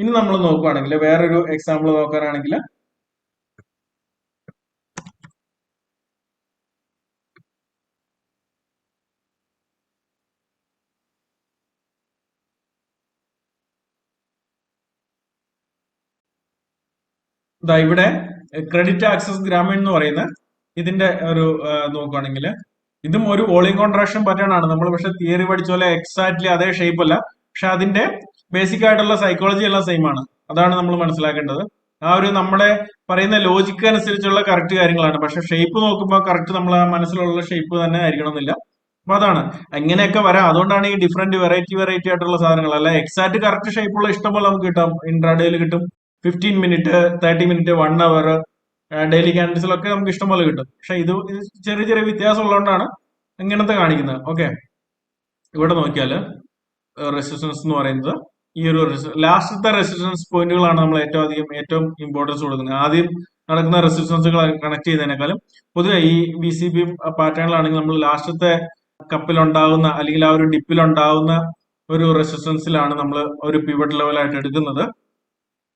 ഇനി നമ്മൾ നോക്കുകയാണെങ്കിൽ വേറൊരു എക്സാമ്പിൾ നോക്കാനാണെങ്കിൽ ഇതാ ഇവിടെ ക്രെഡിറ്റ് ആക്സസ് ഗ്രാമീൺ എന്ന് പറയുന്ന ഇതിന്റെ ഒരു നോക്കുകയാണെങ്കിൽ ഇതും ഒരു വോളിയം കോൺട്രാക്ഷൻ പാറ്റേൺ ആണ്. നമ്മൾ പക്ഷെ തിയറി പഠിച്ച പോലെ എക്സാക്ട്ലി അതേ ഷേപ്പ് അല്ല. പക്ഷെ അതിന്റെ ബേസിക് ആയിട്ടുള്ള സൈക്കോളജി എല്ലാം സെയിം ആണ്. അതാണ് നമ്മൾ മനസ്സിലാക്കേണ്ടത്. ആ ഒരു നമ്മുടെ പറയുന്ന ലോജിക്ക് അനുസരിച്ചുള്ള കറക്റ്റ് കാര്യങ്ങളാണ്. പക്ഷെ ഷേപ്പ് നോക്കുമ്പോൾ കറക്റ്റ് നമ്മൾ ആ മനസ്സിലുള്ള ഷേപ്പ് തന്നെ ആയിരിക്കണം എന്നില്ല അപ്പൊ അതാണ്. എങ്ങനെയൊക്കെ വരാം? അതുകൊണ്ടാണ് ഈ ഡിഫറെന്റ് വെറൈറ്റി വെറൈറ്റി ആയിട്ടുള്ള സാധനങ്ങൾ. അല്ല എക്സാക്ട് കറക്റ്റ് ഷേപ്പുള്ള ഇഷ്ടംപോലെ നമുക്ക് കിട്ടാം. ഇൻട്രാഡേയിൽ കിട്ടും. Fifteen minute thirty minute one hour daily ക്യാൻഡിൽസിലൊക്കെ നമുക്ക് ഇഷ്ടംപോലെ കിട്ടും. പക്ഷെ ഇത് ചെറിയ ചെറിയ വ്യത്യാസം ഉള്ളതുകൊണ്ടാണ് ഇങ്ങനത്തെ കാണിക്കുന്നത്. ഓക്കെ ഇവിടെ നോക്കിയാൽ റെസിസ്റ്റൻസ് എന്ന് പറയുന്നത് ഈ ഒരു ലാസ്റ്റത്തെ റെസിസ്റ്റൻസ് പോയിന്റുകളാണ് നമ്മൾ ഏറ്റവും അധികം ഏറ്റവും ഇമ്പോർട്ടൻസ് കൊടുക്കുന്നത്. ആദ്യം നടക്കുന്ന റെസിസ്റ്റൻസുകൾ കണക്ട് ചെയ്യുന്നതിനേക്കാളും പൊതുവെ ഈ ബി സി ബി പാറ്റേണിലാണെങ്കിൽ നമ്മൾ ലാസ്റ്റത്തെ കപ്പിൽ ഉണ്ടാകുന്ന അല്ലെങ്കിൽ ആ ഒരു ഡിപ്പിൽ ഉണ്ടാകുന്ന ഒരു റെസിസ്റ്റൻസിലാണ് നമ്മൾ ഒരു പിവറ്റ് ലെവലായിട്ട് എടുക്കുന്നത്.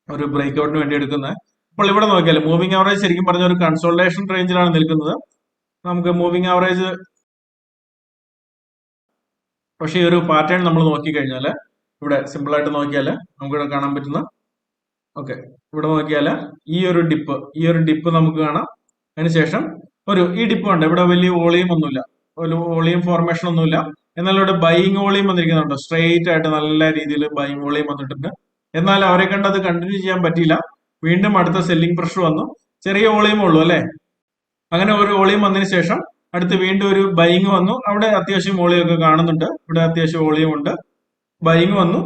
ഒരു ബ്രേക്ക് ഔട്ടിന് വേണ്ടി എടുക്കുന്നത്. അപ്പോൾ ഇവിടെ നോക്കിയാൽ മൂവിംഗ് ആവറേജ് ശരിക്കും പറഞ്ഞ ഒരു കൺസോൾട്ടേഷൻ റേഞ്ചിലാണ് നിൽക്കുന്നത്. നമുക്ക് മൂവിംഗ് ആവറേജ് പക്ഷേ ഈ ഒരു പാറ്റേൺ നമ്മൾ നോക്കിക്കഴിഞ്ഞാൽ ഇവിടെ സിമ്പിൾ ആയിട്ട് നോക്കിയാൽ നമുക്കിവിടെ കാണാൻ പറ്റുന്ന ഓക്കെ ഇവിടെ നോക്കിയാൽ ഈ ഒരു ഡിപ്പ് ഈ ഒരു ഡിപ്പ് നമുക്ക് കാണാം. അതിനുശേഷം ഒരു ഈ ഡിപ്പ് ഉണ്ട് ഇവിടെ വലിയ വോളിയം ഒന്നുമില്ല. ഒരു വോളിയം ഫോർമേഷൻ ഒന്നുമില്ല. എന്നാൽ ഇവിടെ ബൈങ് വോളിയം വന്നിരിക്കുന്നുണ്ട്. സ്ട്രെയിറ്റ് ആയിട്ട് നല്ല രീതിയിൽ ബൈങ് വോളിയം വന്നിട്ടുണ്ട്. എന്നാൽ അവരെ കണ്ട് അത് കണ്ടിന്യൂ ചെയ്യാൻ പറ്റിയില്ല. വീണ്ടും അടുത്ത സെല്ലിംഗ് പ്രഷർ വന്നു. ചെറിയ വോളിയം ഉള്ളൂ അല്ലെ? അങ്ങനെ ഒരു വോളിയം വന്നതിന് ശേഷം അടുത്ത് വീണ്ടും ഒരു ബൈങ് വന്നു. അവിടെ അത്യാവശ്യം വോളിയം ഒക്കെ കാണുന്നുണ്ട്. ഇവിടെ അത്യാവശ്യം വോളിയം ഉണ്ട്. ബൈങ് വന്നു.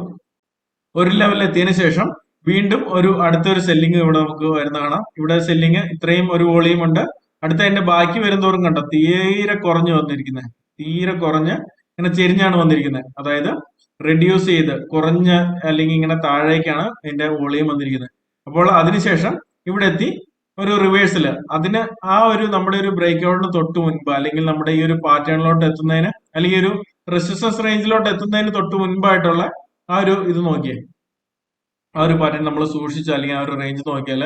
ഒരു ലെവലിൽ എത്തിയതിനു ശേഷം വീണ്ടും ഒരു അടുത്തൊരു സെല്ലിംഗ് ഇവിടെ നമുക്ക് വരുന്ന കാണാം. ഇവിടെ സെല്ലിംഗ് ഇത്രയും ഒരു വോളിയം ഉണ്ട്. അടുത്ത അതിന്റെ ബാക്കി വരുന്നതോറും കണ്ടോ തീരെ കുറഞ്ഞു വന്നിരിക്കുന്നത് തീരെ കുറഞ്ഞ് ഇങ്ങനെ ചെരിഞ്ഞാണ് വന്നിരിക്കുന്നത് അതായത് റെഡ്യൂസ് ചെയ്ത് കുറഞ്ഞ അല്ലെങ്കിൽ ഇങ്ങനെ താഴേക്കാണ് അതിന്റെ വോളിയം വന്നിരിക്കുന്നത് അപ്പോൾ അതിനുശേഷം ഇവിടെ എത്തി ഒരു റിവേഴ്സിൽ അതിന് ആ ഒരു നമ്മുടെ ഒരു ബ്രേക്ക് ഔട്ടിന് തൊട്ട് മുൻപ് അല്ലെങ്കിൽ നമ്മുടെ ഈ ഒരു പാറ്റേണിലോട്ട് എത്തുന്നതിന് അല്ലെങ്കിൽ ഒരു റെസിസ്റ്റൻസ് റേഞ്ചിലോട്ട് എത്തുന്നതിന് തൊട്ട് മുൻപായിട്ടുള്ള ആ ഒരു ഇത് നോക്കിയേ. ആ ഒരു പാറ്റേൺ നമ്മൾ സൂക്ഷിച്ചു അല്ലെങ്കിൽ ആ ഒരു റേഞ്ച് നോക്കിയാൽ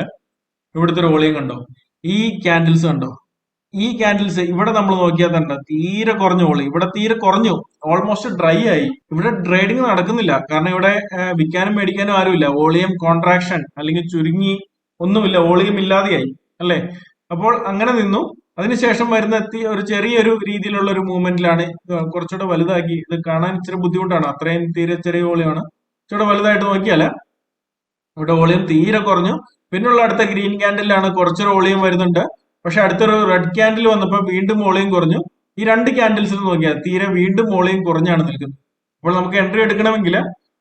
ഇവിടുത്തെ ഒരു വോളിയം കണ്ടോ? ഈ ക്യാൻഡിൽസ് കണ്ടോ? ഈ ക്യാൻഡിൽസ് ഇവിടെ നമ്മൾ നോക്കിയാൽ തന്നെ തീരെ കുറഞ്ഞു വോളി ഇവിടെ തീരെ കുറഞ്ഞു. ഓൾമോസ്റ്റ് ഡ്രൈ ആയി. ഇവിടെ ട്രേഡിംഗ് നടക്കുന്നില്ല. കാരണം ഇവിടെ വിൽക്കാനും മേടിക്കാനും ആരുമില്ല. വോളിയം കോൺട്രാക്ഷൻ അല്ലെങ്കിൽ ചുരുങ്ങി ഒന്നുമില്ല. വോളിയം ഇല്ലാതെയായി. അല്ലേ? അപ്പോൾ അങ്ങനെ നിന്നു. അതിനുശേഷം വരുന്ന എത്തി ഒരു ചെറിയൊരു രീതിയിലുള്ള ഒരു മൂവ്മെന്റിലാണ് കുറച്ചുകൂടെ വലുതാക്കി. ഇത് കാണാൻ ഇച്ചിരി ബുദ്ധിമുട്ടാണ്. അത്രയും തീരെ ചെറിയ വോളിയമാണ് ഇച്ചിരി വലുതായിട്ട് നോക്കിയാൽ ഇവിടെ വോളിയം തീരെ കുറഞ്ഞു. പിന്നുള്ള അടുത്ത ഗ്രീൻ ക്യാൻഡിലാണ് കുറച്ചൊരു വോളിയം വരുന്നുണ്ട്. പക്ഷെ അടുത്തൊരു റെഡ് ക്യാൻഡിൽ വന്നപ്പോൾ വീണ്ടും വോളിയം കുറഞ്ഞു. ഈ രണ്ട് ക്യാൻഡിൽസിൽ നോക്കിയാൽ തീരെ വീണ്ടും വോളിയം കുറഞ്ഞാണ് നിൽക്കുന്നത്. അപ്പോൾ നമുക്ക് എൻട്രി എടുക്കണമെങ്കിൽ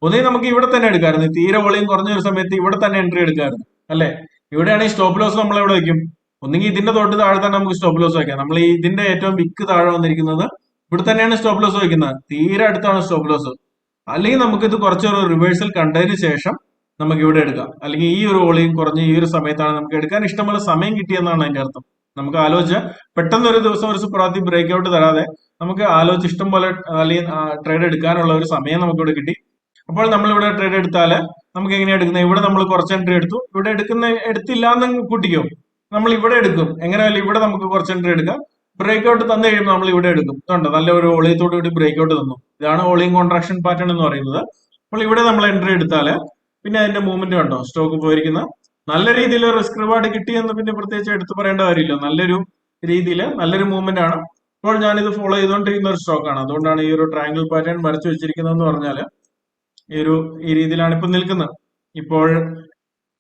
ഒന്നേ നമുക്ക് ഇവിടെ തന്നെ എടുക്കാമായിരുന്നു. തീരെ വോളിയം കുറഞ്ഞ ഒരു സമയത്ത് ഇവിടെ തന്നെ എൻട്രി എടുക്കാമായിരുന്നു. ഇവിടെയാണ് ഈ സ്റ്റോപ്പ് ലോസ് നമ്മൾ എവിടെ വെക്കും ഒന്നെങ്കിൽ ഇതിന്റെ തൊട്ട് താഴെ തന്നെ നമുക്ക് സ്റ്റോപ്പ് ലോസ് വയ്ക്കാം. നമ്മൾ ഇതിന്റെ ഏറ്റവും വിക്ക് താഴെ വന്നിരിക്കുന്നത് ഇവിടെ തന്നെയാണ് സ്റ്റോപ്പ് ലോസ് വയ്ക്കുന്നത്. തീരെ അടുത്താണ് സ്റ്റോപ്പ് ലോസ് അല്ലെങ്കിൽ നമുക്ക് ഇത് കുറച്ചൊരു റിവേഴ്സൽ കണ്ടതിന് ശേഷം നമുക്ക് ഇവിടെ എടുക്കാം. അല്ലെങ്കിൽ ഈ ഒരു ഓളിയും കുറഞ്ഞ ഈ ഒരു സമയത്താണ് നമുക്ക് എടുക്കാൻ ഇഷ്ടമുള്ള സമയം കിട്ടിയെന്നാണ് അതിന്റെ അർത്ഥം. നമുക്ക് ആലോചിച്ച് പെട്ടെന്ന് ഒരു ദിവസം ഒരു സുപ്രാത്തി ബ്രേക്ക് ഔട്ട് തരാതെ നമുക്ക് ആലോചിച്ച് ഇഷ്ടം പോലെ അല്ലെങ്കിൽ ട്രേഡ് എടുക്കാനുള്ള ഒരു സമയം നമുക്ക് ഇവിടെ കിട്ടി. അപ്പോൾ നമ്മൾ ഇവിടെ ട്രേഡ് എടുത്താൽ നമുക്ക് എങ്ങനെയാണ് എടുക്കുന്നത്? ഇവിടെ നമ്മൾ കുറച്ച് എൻട്രി എടുത്തു. ഇവിടെ എടുക്കുന്ന എടുത്തില്ല എന്ന് കൂട്ടിക്കോ. നമ്മൾ ഇവിടെ എടുക്കും. എങ്ങനെയല്ല ഇവിടെ നമുക്ക് കുറച്ച് എൻട്രി എടുക്കാം. ബ്രേക്ക് ഔട്ട് തന്നു കഴിയുമ്പോൾ നമ്മൾ ഇവിടെ എടുക്കും. ഇതുണ്ട്? നല്ല ഒരു ഓളിയത്തോട് കൂടി ബ്രേക്ക് ഔട്ട് തന്നു. ഇതാണ് ഓളിയും കോൺട്രാക്ഷൻ പാറ്റേൺ എന്ന് പറയുന്നത്. അപ്പോൾ ഇവിടെ നമ്മൾ എൻട്രി എടുത്താൽ പിന്നെ അതിന്റെ മൂവ്മെന്റ് കണ്ടോ? സ്റ്റോക്ക് പോയിരിക്കുന്ന. നല്ല രീതിയിൽ റിസ്ക് റിവാർഡ് കിട്ടിയെന്ന് പിന്നെ പ്രത്യേകിച്ച് എടുത്തു പറയേണ്ട കാര്യമില്ല. നല്ലൊരു രീതിയിൽ നല്ലൊരു മൂവ്മെന്റ് ആണ്. ഇപ്പോൾ ഞാനിത് ഫോളോ ചെയ്തുകൊണ്ടിരിക്കുന്ന ഒരു സ്റ്റോക്കാണ് അതുകൊണ്ടാണ് ഈ ഒരു ട്രയാങ്കിൾ പാറ്റേൺ വരച്ചു വെച്ചിരിക്കുന്നതെന്ന് പറഞ്ഞാൽ ഈ ഒരു ഈ രീതിയിലാണ് ഇപ്പൊ നിൽക്കുന്നത്. ഇപ്പോൾ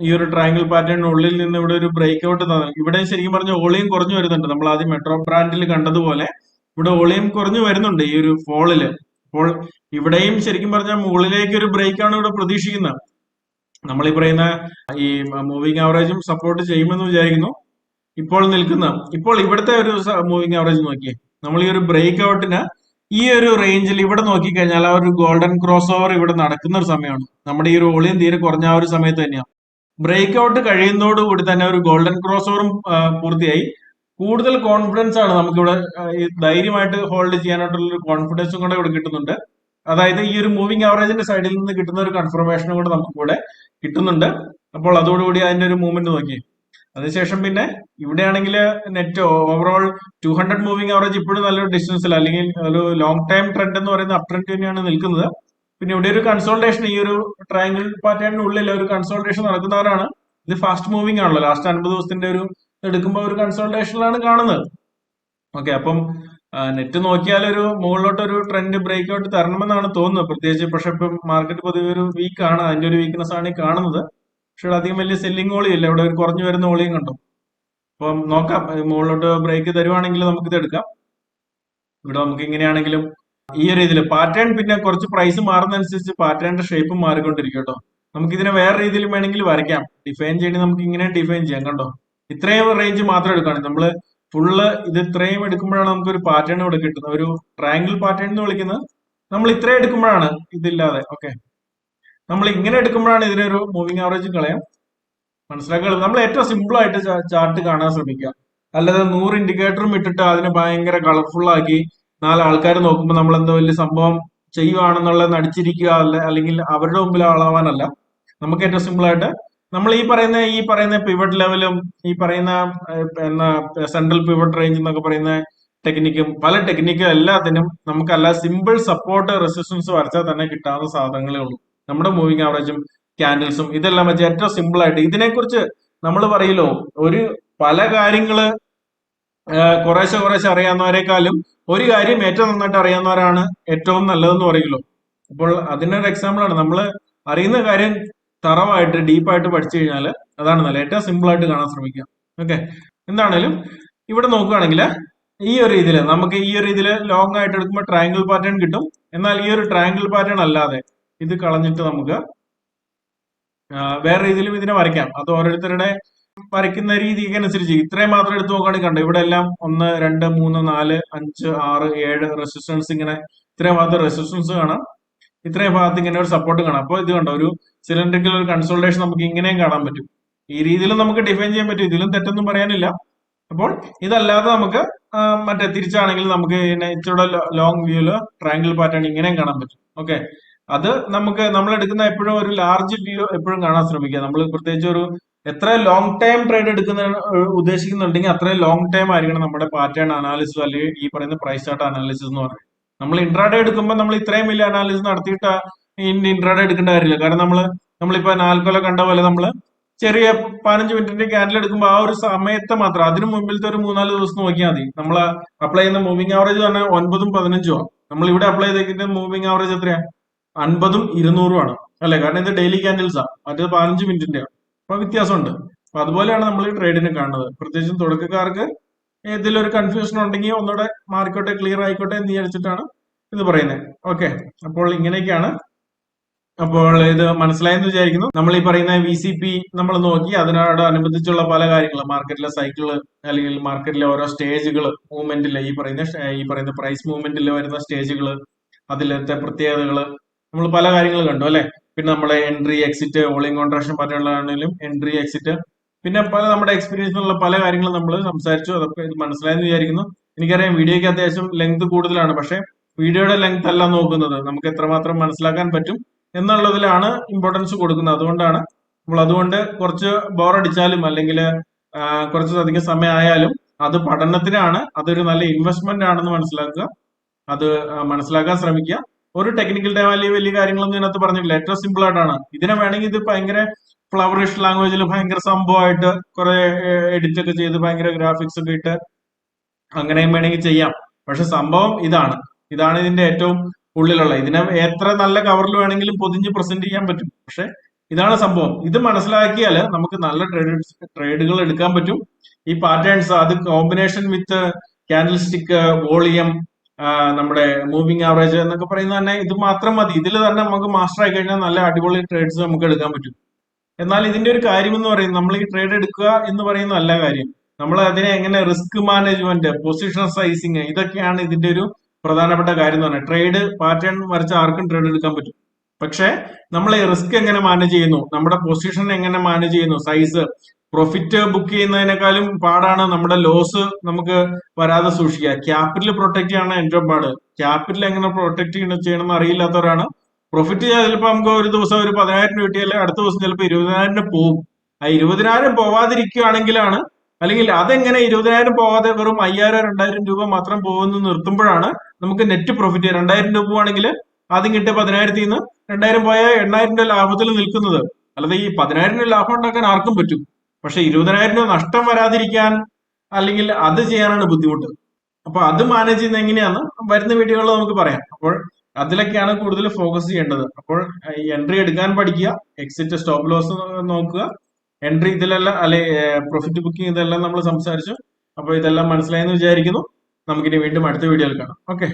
ഈ ഒരു ട്രയാങ്കിൾ പാറ്റേണിനുള്ളിൽ നിന്ന് ഇവിടെ ഒരു ബ്രേക്ക് ഔട്ട് ഇവിടെ ശരിക്കും പറഞ്ഞ ഓളിയും കുറഞ്ഞു വരുന്നുണ്ട്. നമ്മൾ ആദ്യം മെട്രോ ബ്രാൻഡിൽ കണ്ടതുപോലെ ഇവിടെ ഓളിയും കുറഞ്ഞു വരുന്നുണ്ട് ഈ ഒരു ഫോളിൽ അപ്പോൾ ഇവിടെയും ശരിക്കും പറഞ്ഞാൽ മുകളിലേക്ക് ഒരു ബ്രേക്ക് ആണ് ഇവിടെ പ്രതീക്ഷിക്കുന്നത്. നമ്മൾ ഈ പറയുന്ന ഈ മൂവിങ് ആവറേജും സപ്പോർട്ട് ചെയ്യുമെന്ന് വിചാരിക്കുന്നു. ഇപ്പോൾ നിൽക്കുന്ന ഇപ്പോൾ ഇവിടുത്തെ ഒരു മൂവിങ് ആവറേജ് നോക്കിയേ. നമ്മൾ ഈ ഒരു ബ്രേക്ക് ഔട്ടിന് ഈ ഒരു റേഞ്ചിൽ ഇവിടെ നോക്കിക്കഴിഞ്ഞാൽ ആ ഒരു ഗോൾഡൻ ക്രോസ് ഓവർ ഇവിടെ നടക്കുന്ന ഒരു സമയമാണ്. നമ്മുടെ ഈ ഒരു ഓളിയും തീരെ കുറഞ്ഞ ആ ഒരു സമയത്ത് തന്നെയാണ്. ബ്രേക്ക് ഔട്ട് കഴിയുന്നതോടുകൂടി തന്നെ ഒരു ഗോൾഡൻ ക്രോസ് ഓവറും പൂർത്തിയായി. കൂടുതൽ കോൺഫിഡൻസ് ആണ് നമുക്കിവിടെ ധൈര്യമായിട്ട് ഹോൾഡ് ചെയ്യാനായിട്ടുള്ള ഒരു കോൺഫിഡൻസും കൂടെ ഇവിടെ കിട്ടുന്നുണ്ട്. അതായത് ഈ ഒരു മൂവിംഗ് ആവറേജിന്റെ സൈഡിൽ നിന്ന് കിട്ടുന്ന ഒരു കൺഫർമേഷനും കൂടെ നമുക്കിവിടെ കിട്ടുന്നുണ്ട്. അപ്പോൾ അതോടുകൂടി അതിന്റെ ഒരു മൂവ്മെന്റ് നോക്കി. അതിനുശേഷം പിന്നെ ഇവിടെയാണെങ്കിൽ net overall two hundred moving average ഇപ്പോഴും നല്ലൊരു ഡിസ്റ്റൻസിൽ അല്ലെങ്കിൽ ഒരു ലോങ് ടൈം ട്രെൻഡ് എന്ന് പറയുന്ന അപ് ട്രെൻഡ് തന്നെയാണ് നിൽക്കുന്നത്. പിന്നെ ഇവിടെ ഒരു കൺസോൾട്ടേഷൻ ഈ ഒരു ട്രയാങ്കിൾ പാറ്റേണിനുള്ളിൽ ഒരു കൺസോൾട്ടേഷൻ നടക്കുന്നവരാണ്. ഇത് ഫാസ്റ്റ് മൂവിംഗ് ആണല്ലോ. ലാസ്റ്റ് അൻപത് ദിവസത്തിന്റെ ഒരു എടുക്കുമ്പോൾ ഒരു കൺസോൾട്ടേഷനിലാണ് കാണുന്നത്. ഓക്കെ അപ്പം നെറ്റ് നോക്കിയാൽ ഒരു മുകളിലോട്ട് ഒരു ട്രെൻഡ് ബ്രേക്ക് ഔട്ട് തരണമെന്നാണ് തോന്നുന്നത്. പ്രത്യേകിച്ച് പക്ഷെ ഇപ്പം മാർക്കറ്റ് പൊതുവെ ഒരു വീക്ക് ആണ്. അതിന്റെ ഒരു വീക്ക്നെസ് ആണ് ഈ കാണുന്നത്. പക്ഷെ അധികം വലിയ സെല്ലിംഗ് ഓളിയില്ല ഇവിടെ ഒരു കുറഞ്ഞു വരുന്ന ഓളിയും കണ്ടു? അപ്പം നോക്കാം. മുകളിലോട്ട് ബ്രേക്ക് തരുവാണെങ്കിൽ നമുക്ക് ഇത് എടുക്കാം ഇവിടെ നമുക്ക് ഇങ്ങനെയാണെങ്കിലും ഈ ഒരു ഇതിൽ പാറ്റേൺ പിന്നെ കുറച്ച് പ്രൈസ് മാറുന്നതനുസരിച്ച് പാറ്റേണിന്റെ ഷേപ്പ് മാറിക്കൊണ്ടിരിക്കും കേട്ടോ. നമുക്ക് ഇതിനെ വേറെ രീതിയിൽ വേണമെങ്കിൽ വരയ്ക്കാം. ഡിഫൈൻ ചെയ്യണമെങ്കിൽ നമുക്ക് ഇങ്ങനെ ഡിഫൈൻ ചെയ്യാം കണ്ടോ? ഇത്രയും റേഞ്ച് മാത്രം എടുക്കുകയാണ് നമ്മൾ ഫുള്ള് ഇത് ഇത്രയും എടുക്കുമ്പോഴാണ് നമുക്ക് ഒരു പാറ്റേൺ ഇവിടെ കിട്ടുന്നത്. ഒരു ട്രയാങ്കിൾ പാറ്റേൺ എന്ന് വിളിക്കുന്നത് നമ്മൾ ഇത്രയും എടുക്കുമ്പോഴാണ് ഇതില്ലാതെ. ഓക്കെ നമ്മൾ ഇങ്ങനെ എടുക്കുമ്പോഴാണ് ഇതിനൊരു മൂവിങ് ആവറേജ് കളയാം. മനസ്സിലാക്കുക നമ്മൾ ഏറ്റവും സിമ്പിൾ ആയിട്ട് ചാർട്ട് കാണാൻ ശ്രമിക്കുക. അല്ലാതെ നൂറ് ഇൻഡിക്കേറ്ററും ഇട്ടിട്ട് അതിനെ ഭയങ്കര കളർഫുൾ ആക്കി നാല് ആൾക്കാർ നോക്കുമ്പോൾ നമ്മൾ എന്തോ വലിയ സംഭവം ചെയ്യുവാണെന്നുള്ള നടിച്ചിരിക്കുക അല്ല അല്ലെങ്കിൽ അവരുടെ മുമ്പിൽ ആളാവാനല്ല നമുക്ക് ഏറ്റവും സിമ്പിൾ ആയിട്ട് നമ്മൾ ഈ പറയുന്ന ഈ പറയുന്ന പിവറ്റ് ലെവലും ഈ പറയുന്ന എന്നാ സെൻട്രൽ പിവറ്റ് റേഞ്ച് എന്നൊക്കെ പറയുന്ന ടെക്നിക്കും പല ടെക്നിക്കും എല്ലാത്തിനും നമുക്കല്ല സിമ്പിൾ സപ്പോർട്ട് റെസിസ്റ്റൻസ് വരച്ചാൽ തന്നെ കിട്ടാവുന്ന സാധനങ്ങളേ ഉള്ളൂ. നമ്മുടെ മൂവിങ് ആവറേജും ക്യാൻഡിൽസും ഇതെല്ലാം വെച്ച് ഏറ്റവും സിമ്പിൾ ആയിട്ട് ഇതിനെക്കുറിച്ച് നമ്മൾ പറയലോ ഒരു പല കാര്യങ്ങൾ കുറേശ്ശെ കുറേശ്ശെ അറിയാവുന്നവരെക്കാളും ഒരു കാര്യം ഏറ്റവും നന്നായിട്ട് അറിയാവുന്നവരാണ് ഏറ്റവും നല്ലതെന്ന് പറയുള്ളൂ. അപ്പോൾ അതിനൊരു എക്സാമ്പിൾ ആണ്. നമ്മൾ അറിയുന്ന കാര്യം തറവായിട്ട് ഡീപ്പായിട്ട് പഠിച്ചു കഴിഞ്ഞാൽ അതാണ് നല്ല ഏറ്റവും സിമ്പിൾ ആയിട്ട് കാണാൻ ശ്രമിക്കുക. ഓക്കെ എന്താണേലും ഇവിടെ നോക്കുകയാണെങ്കിൽ ഈ ഒരു രീതിയിൽ നമുക്ക് ഈ ഒരു രീതിയിൽ ലോങ് ആയിട്ട് എടുക്കുമ്പോൾ ട്രയാങ്കിൾ പാറ്റേൺ കിട്ടും. എന്നാൽ ഈ ഒരു ട്രയാങ്കിൾ പാറ്റേൺ അല്ലാതെ ഇത് കളഞ്ഞിട്ട് നമുക്ക് വേറെ രീതിയിലും ഇതിനെ വരയ്ക്കാം. അത് ഓരോരുത്തരുടെ വരയ്ക്കുന്ന രീതിക്ക് അനുസരിച്ച് ഇത്രയും മാത്രം എടുത്ത് നോക്കുകയാണെങ്കിൽ കണ്ടോ ഇവിടെ എല്ലാം ഒന്ന് രണ്ട് മൂന്ന് നാല് അഞ്ച് ആറ് ഏഴ് റെസിസ്റ്റൻസ് ഇങ്ങനെ ഇത്രയും ഭാഗത്ത് റെസിസ്റ്റൻസ് കാണാം. ഇത്രയും ഭാഗത്ത് ഇങ്ങനെ ഒരു സപ്പോർട്ട് കാണാം. അപ്പോൾ ഇത് കണ്ടോ ഒരു സിലിണ്ടറിക്കൽ ഒരു കൺസോൾട്ടേഷൻ നമുക്ക് ഇങ്ങനെയും കാണാൻ പറ്റും. ഈ രീതിയിലും നമുക്ക് ഡിഫൈൻ ചെയ്യാൻ പറ്റും. ഇതിലും തെറ്റൊന്നും പറയാനില്ല. അപ്പോൾ ഇതല്ലാതെ നമുക്ക് മറ്റേ തിരിച്ചാണെങ്കിൽ നമുക്ക് ഇച്ചിരി ലോങ് വ്യൂൽ ട്രയാങ്കിൾ പാറ്റേൺ ഇങ്ങനെയും കാണാൻ പറ്റും. ഓക്കെ അത് നമുക്ക് നമ്മൾ എടുക്കുന്ന എപ്പോഴും ഒരു ലാർജ് വ്യൂ എപ്പോഴും കാണാൻ ശ്രമിക്കുക. നമ്മൾ പ്രത്യേകിച്ച് ഒരു എത്ര ലോങ് ടൈം ട്രേഡ് എടുക്കുന്ന ഉദ്ദേശിക്കുന്നുണ്ടെങ്കിൽ അത്രയും ലോങ് ടൈം ആയിരിക്കണം നമ്മുടെ പാറ്റേൺ അനാലിസിസ് അല്ലെങ്കിൽ ഈ പറയുന്ന പ്രൈസ് ചാർട്ട് അനാലിസിസ് എന്ന് പറയുന്നത് നമ്മൾ ഇൻട്രാഡേ എടുക്കുമ്പോൾ നമ്മൾ ഇത്രയും വലിയ അനാലിസിസ് നടത്തിയിട്ട് ഇൻട്രാഡേ എടുക്കേണ്ട കാര്യമില്ല. കാരണം നമ്മൾ നമ്മളിപ്പോ നാൽക്കൊല കണ്ട പോലെ നമ്മൾ ചെറിയ പതിനഞ്ച് മിനിറ്റിന്റെ ക്യാൻഡിൽ എടുക്കുമ്പോൾ ആ ഒരു സമയത്തെ മാത്രം അതിനു മുമ്പിലത്തെ ഒരു മൂന്നാൽ ദിവസം നോക്കിയാൽ മതി. നമ്മൾ അപ്ലൈ ചെയ്യുന്ന മൂവിംഗ് ആവറേജ് പറഞ്ഞാൽ ഒൻപതും പതിനഞ്ചും നമ്മൾ ഇവിടെ അപ്ലൈ ചെയ്തിട്ട് മൂവിംഗ് ആവറേജ് എത്രയാണ് അൻപതും ഇരുന്നൂറും ആണ്. അല്ലെ? കാരണം ഇത് ഡെയിലി ക്യാൻഡിൽസാണ് മറ്റേത് പതിനഞ്ച് മിനിറ്റിന്റെ അപ്പൊ വ്യത്യാസമുണ്ട്. അപ്പൊ അതുപോലെയാണ് നമ്മൾ ഈ ട്രേഡിനെ കാണുന്നത്. പ്രത്യേകിച്ചും തുടക്കക്കാർക്ക് ഏതെങ്കിലും ഒരു കൺഫ്യൂഷൻ ഉണ്ടെങ്കിൽ ഒന്നുകൂടെ മാറിക്കോട്ടെ ക്ലിയർ ആയിക്കോട്ടെ എന്ന് വിചാരിച്ചിട്ടാണ് ഇത് പറയുന്നത്. ഓക്കെ അപ്പോൾ ഇങ്ങനെയൊക്കെയാണ്. അപ്പോൾ ഇത് മനസ്സിലായെന്ന് വിചാരിക്കുന്നു. നമ്മൾ ഈ പറയുന്ന വി സി പി നമ്മൾ നോക്കി അതിനോട് അനുബന്ധിച്ചുള്ള പല കാര്യങ്ങളും. മാർക്കറ്റിലെ സൈക്കിൾ അല്ലെങ്കിൽ മാർക്കറ്റിലെ ഓരോ സ്റ്റേജുകൾ മൂവ്മെന്റിലെ ഈ പറയുന്ന ഈ പറയുന്ന പ്രൈസ് മൂവ്മെന്റിൽ വരുന്ന സ്റ്റേജുകൾ അതിലത്തെ പ്രത്യേകതകൾ നമ്മൾ പല കാര്യങ്ങൾ കണ്ടു അല്ലെ? പിന്നെ നമ്മളെ എൻട്രി എക്സിറ്റ് ഓളിംഗ് കോൺട്രാക്ഷൻ പറഞ്ഞുള്ളതാണെങ്കിലും എൻട്രി എക്സിറ്റ് പിന്നെ പല നമ്മുടെ എക്സ്പീരിയൻസിലുള്ള പല കാര്യങ്ങളും നമ്മൾ സംസാരിച്ചു. അതൊക്കെ ഇത് മനസ്സിലായെന്ന് വിചാരിക്കുന്നു. എനിക്കറിയാം വീഡിയോയ്ക്ക് അത്യാവശ്യം ലെങ്ത് കൂടുതലാണ്. പക്ഷെ വീഡിയോയുടെ ലെങ്ത് അല്ല നോക്കുന്നത്. നമുക്ക് എത്രമാത്രം മനസ്സിലാക്കാൻ പറ്റും എന്നുള്ളതിലാണ് ഇമ്പോർട്ടൻസ് കൊടുക്കുന്നത്. അതുകൊണ്ടാണ് നമ്മൾ അതുകൊണ്ട് കുറച്ച് ബോറടിച്ചാലും അല്ലെങ്കിൽ കുറച്ച് അധികം സമയം ആയാലും അത് പഠനത്തിനാണ്. അതൊരു നല്ല ഇൻവെസ്റ്റ്മെന്റ് ആണെന്ന് മനസ്സിലാക്കുക. അത് മനസ്സിലാക്കാൻ ശ്രമിക്കുക. ഒരു ടെക്നിക്കൽ വാല്യൂ വലിയ കാര്യങ്ങളൊന്നും ഇതിനകത്ത് പറഞ്ഞില്ല ഏറ്റവും സിമ്പിൾ ആയിട്ടാണ്. ഇതിനെ വേണമെങ്കിൽ ഇത് ഭയങ്കര ഫ്ലവറിഷ് ലാംഗ്വേജിൽ ഭയങ്കര സംഭവമായിട്ട് കുറെ എഡിറ്റ് ഒക്കെ ചെയ്ത് ഭയങ്കര ഗ്രാഫിക്സ് ഒക്കെ ഇട്ട് അങ്ങനെയും വേണമെങ്കിൽ ചെയ്യാം. പക്ഷെ സംഭവം ഇതാണ്. ഇതാണ് ഇതിന്റെ ഏറ്റവും ഉള്ളിലുള്ള. ഇതിനെ എത്ര നല്ല കവറിൽ വേണമെങ്കിലും പൊതിഞ്ഞ് പ്രസന്റ് ചെയ്യാൻ പറ്റും. പക്ഷെ ഇതാണ് സംഭവം. ഇത് മനസ്സിലാക്കിയാൽ നമുക്ക് നല്ല ട്രേഡ് ട്രേഡുകൾ എടുക്കാൻ പറ്റും. ഈ പാറ്റേൺസ് അത് combination with candle stick volume നമ്മുടെ മൂവിങ് ആവറേജ് എന്നൊക്കെ പറയുന്നത് തന്നെ ഇത് മാത്രം മതി. ഇതിൽ തന്നെ നമുക്ക് മാസ്റ്റർ ആയി കഴിഞ്ഞാൽ നല്ല അടിപൊളി ട്രേഡ്സ് നമുക്ക് എടുക്കാൻ പറ്റും. എന്നാൽ ഇതിന്റെ ഒരു കാര്യം എന്ന് പറയുന്നത് നമ്മൾ ഈ ട്രേഡ് എടുക്കുക എന്ന് പറയുന്ന നല്ല കാര്യം. നമ്മൾ അതിനെ എങ്ങനെ റിസ്ക് മാനേജ്മെന്റ് പൊസിഷൻ സൈസിങ് ഇതൊക്കെയാണ് ഇതിന്റെ ഒരു പ്രധാനപ്പെട്ട കാര്യം എന്ന് പറയുന്നത് ട്രേഡ് പാറ്റേൺ വരച്ച ആർക്കും ട്രേഡ് എടുക്കാൻ പറ്റും. പക്ഷെ നമ്മൾ റിസ്ക് എങ്ങനെ മാനേജ് ചെയ്യുന്നു? നമ്മുടെ പൊസിഷൻ എങ്ങനെ മാനേജ് ചെയ്യുന്നു? സൈസ് പ്രോഫിറ്റ് ബുക്ക് ചെയ്യുന്നതിനേക്കാളും പാടാണ് നമ്മുടെ ലോസ് നമുക്ക് വരാതെ സൂക്ഷിക്കുക. ക്യാപിറ്റൽ പ്രൊട്ടക്ട് ചെയ്യണം ഏറ്റവും പാട്. ക്യാപിറ്റൽ എങ്ങനെ പ്രൊട്ടക്ട് ചെയ്യണം എന്ന് അറിയില്ലാത്തവരാണ്. പ്രോഫിറ്റ് ചിലപ്പോൾ നമുക്ക് ഒരു ദിവസം ഒരു പതിനായിരം രൂപ കിട്ടിയാൽ അടുത്ത ദിവസം ചിലപ്പോൾ ഇരുപതിനായിരം പോവും. ആ ഇരുപതിനായിരം പോവാതിരിക്കുകയാണെങ്കിലാണ് അല്ലെങ്കിൽ അതെങ്ങനെ ഇരുപതിനായിരം പോവാതെ വെറും അയ്യായിരം രണ്ടായിരം രൂപ മാത്രം പോകുന്നു നിർത്തുമ്പോഴാണ് നമുക്ക് നെറ്റ് പ്രോഫിറ്റ് രണ്ടായിരം രൂപ പോവാണെങ്കിൽ ആദ്യം കിട്ടിയ പതിനായിരത്തിൽ നിന്ന് രണ്ടായിരം പോയ എണ്ണായിരം രൂപ ലാഭത്തിൽ നിൽക്കുന്നത്. അല്ലാതെ ഈ പതിനായിരം രൂപ ലാഭം ഉണ്ടാക്കാൻ ആർക്കും പറ്റും. പക്ഷെ ഇരുപതിനായിരം രൂപ നഷ്ടം വരാതിരിക്കാൻ അല്ലെങ്കിൽ അത് ചെയ്യാനാണ് ബുദ്ധിമുട്ട്. അപ്പൊ അത് മാനേജ് ചെയ്യുന്ന എങ്ങനെയാന്ന് വരുന്ന വീഡിയോകളിൽ നമുക്ക് പറയാം. അപ്പോൾ അതിലൊക്കെയാണ് കൂടുതൽ ഫോക്കസ് ചെയ്യേണ്ടത്. അപ്പോൾ എൻട്രി എടുക്കാൻ പഠിക്കുക എക്സിറ്റ് സ്റ്റോപ്പ് ലോസ് നോക്കുക. എൻട്രി ഇതിലെല്ലാം അല്ലെ പ്രോഫിറ്റ് ബുക്കിംഗ് ഇതെല്ലാം നമ്മൾ സംസാരിച്ചു. അപ്പോൾ ഇതെല്ലാം മനസ്സിലായെന്ന് വിചാരിക്കുന്നു. നമുക്കിനി വീണ്ടും അടുത്ത വീഡിയോയിൽ കാണാം. ഓക്കെ